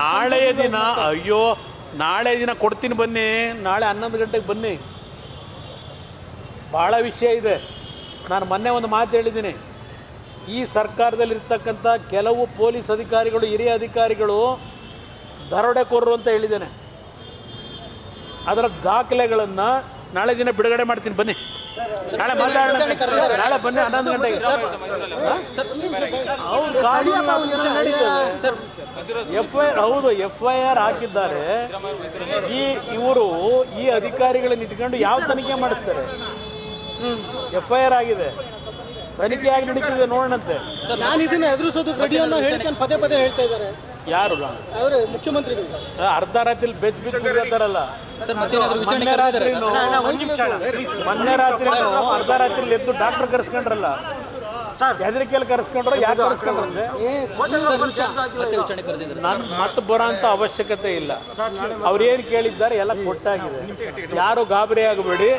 ನಾಳೆಯ ದಿನ ಅಯ್ಯೋ ನಾಳೆ ದಿನ ಕೊಡ್ತೀನಿ ಬನ್ನಿ ನಾಳೆ ಹನ್ನೊಂದು ಗಂಟೆಗೆ ಬನ್ನಿ. ಭಾಳ ವಿಷಯ ಇದೆ. ನಾನು ಮೊನ್ನೆ ಒಂದು ಮಾತು ಹೇಳಿದ್ದೀನಿ. ಈ ಸರ್ಕಾರದಲ್ಲಿರ್ತಕ್ಕಂಥ ಕೆಲವು ಪೊಲೀಸ್ ಅಧಿಕಾರಿಗಳು ಹಿರಿಯ ಅಧಿಕಾರಿಗಳು ದರೋಡೆಕೋರರು ಅಂತ ಹೇಳಿದ್ದೇನೆ. ಅದರ ದಾಖಲೆಗಳನ್ನು ನಾಳೆ ದಿನ ಬಿಡುಗಡೆ ಮಾಡ್ತೀನಿ ಬನ್ನಿ. ನಾಳೆ ಮಾತಾಡೋಣ ನಾಳೆ ಬನ್ನಿ ಹನ್ನೊಂದು ಗಂಟೆಗೆ ಸರ್ ಕಾನೂನು ನಡೀತದೆ ಎಫ್ ಐ ಆರ್ ಹೌದು ಎಫ್ ಐ ಆರ್ ಹಾಕಿದ್ದಾರೆ ಈ ಇವರು ಈ ಅಧಿಕಾರಿಗಳನ್ನ ಇಟ್ಕೊಂಡು ಯಾವ ತನಿಖೆ ಮಾಡಿಸ್ತಾರೆ ಎಫ್ ಐ ಆರ್ ಆಗಿದೆ ತನಿಖೆ ಆಗಿ ನಡೀತಿದೆ ನೋಡೋಣಂತೆ ನಾನು ಇದನ್ನ ಎದುರಿಸೋದು ರೆಡಿ ಅನ್ನೋ ಹೇಳಿಕೆ ಪದೇ ಪದೇ ಹೇಳ್ತಾ ಇದ್ದಾರೆ ಯಾರು ಅವರೇ ಮುಖ್ಯಮಂತ್ರಿಗಳು ಅರ್ಧ ರಾತ್ರಿ ಬೆಚ್ಚ ಬೆಚ್ ಬಿದ್ದಿರ್ತಾರಲ್ಲ ಮೊನ್ನೆ ರಾತ್ರಿ ಅರ್ಧ ರಾತ್ರಿ ಎದ್ದು ಡಾಕ್ಟರ್ ಕರೆಸ್ಕೊಂಡ್ರಲ್ಲ. ಹೆದರಿಕೆಯಲ್ಲಿ ಕರೆಸ್ಕೊಂಡ್ರೆ ಯಾಕೆ ಕರೆಸ್ಕೊಂಡ್ರಂತೆ ನಾನು ಮತ್ತೆ ಬರೋ ಅಂತ ಅವಶ್ಯಕತೆ ಇಲ್ಲ. ಅವ್ರು ಏನು ಕೇಳಿದ್ದಾರೆ ಎಲ್ಲ ಕೊಟ್ಟಾಗಿದೆ. ಯಾರು ಗಾಬರಿ ಆಗಬೇಡಿ.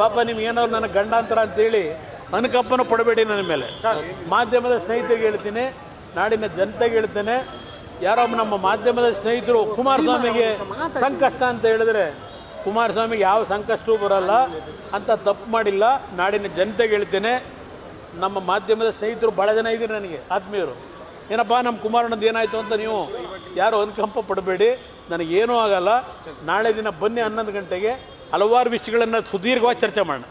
ಪಾಪ ನಿಮ್ಗೆ ಏನಾದ್ರು ನನ್ನ ಗಂಡಾಂತರ ಅಂತೇಳಿ ಅನುಕಂಪನ ಪಡಬೇಡಿ ನನ್ನ ಮೇಲೆ. ಮಾಧ್ಯಮದ ಸ್ನೇಹಿತರಿಗೆ ಹೇಳ್ತೀನಿ ನಾಡಿನ ಜನತೆಗೆ ಹೇಳ್ತೇನೆ ಯಾರೋ ನಮ್ಮ ಮಾಧ್ಯಮದ ಸ್ನೇಹಿತರು ಕುಮಾರಸ್ವಾಮಿಗೆ ಸಂಕಷ್ಟ ಅಂತ ಹೇಳಿದ್ರೆ ಕುಮಾರಸ್ವಾಮಿಗೆ ಯಾವ ಸಂಕಷ್ಟವೂ ಬರಲ್ಲ ಅಂತ ತಪ್ಪು ಮಾಡಿಲ್ಲ. ನಾಡಿನ ಜನತೆಗೆ ಹೇಳ್ತೇನೆ ನಮ್ಮ ಮಾಧ್ಯಮದ ಸ್ನೇಹಿತರು ಭಾಳ ಜನ ಇದ್ದೀರಿ ನನಗೆ ಆತ್ಮೀಯರು. ಏನಪ್ಪ ನಮ್ಮ ಕುಮಾರಣ್ಣದ್ದು ಏನಾಯಿತು ಅಂತ ನೀವು ಯಾರು ಅನುಕಂಪ ಪಡಬೇಡಿ ನನಗೇನೂ ಆಗಲ್ಲ. ನಾಳೆ ದಿನ ಬನ್ನಿ ಹನ್ನೊಂದು ಗಂಟೆಗೆ ಹಲವಾರು ವಿಷಯಗಳನ್ನು ಸುದೀರ್ಘವಾಗಿ ಚರ್ಚೆ ಮಾಡೋಣ.